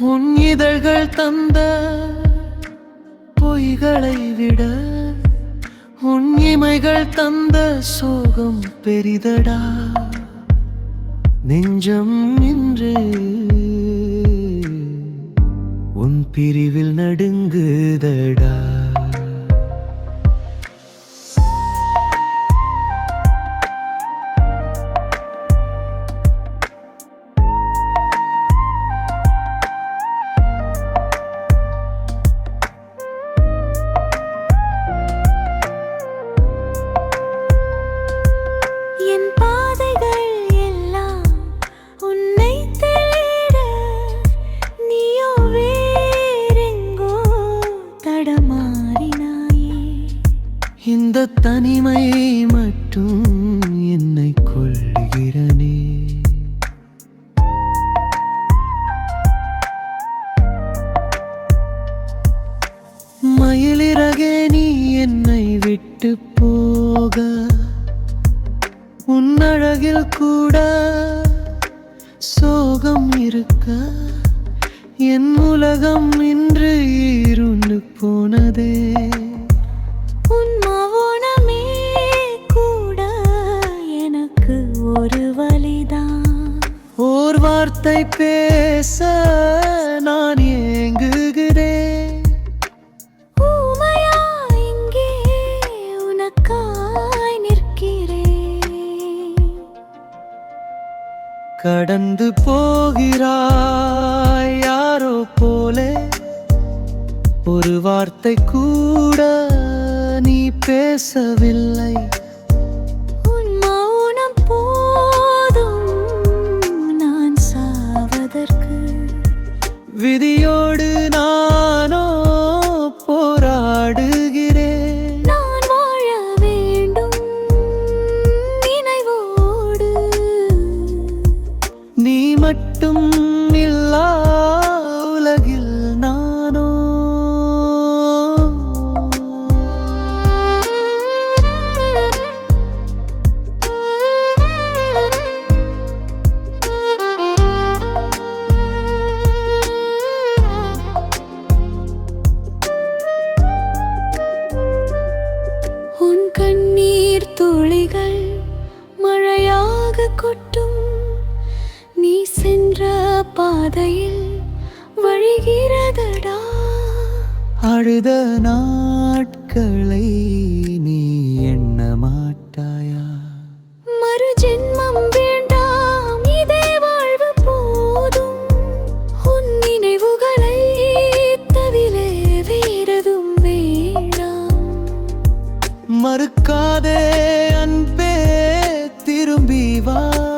உன் இதழ்கள் தந்த பொய்களை விட உன் இமைகள் தந்த சோகம் பெரிதடா. நெஞ்சம் நின்று உன் பிரிவில் நடுங்குதடா. தனிமை மட்டும் என்னை கொள்கிறனே மயிலிறகே நீ என்னை விட்டு போக. உன்னழகில் கூட சோகம் இருக்க. என் உலகம் இன்று இருண்டு போனதே. வார்த்தை பேச நான் ஏங்குகிறேன். கடந்து போகிறாய் யாரோ போலே. ஒரு வார்த்தை கூட நீ பேசவில்லை. விதியோடு உன் கண்ணீர் துளிகள் மழையாக கொட்டும். நீ சென்ற பாதையில் வழிகிறதடா. அழுத நாட்களை மறுக்காதே அன்பே திரும்பி வா.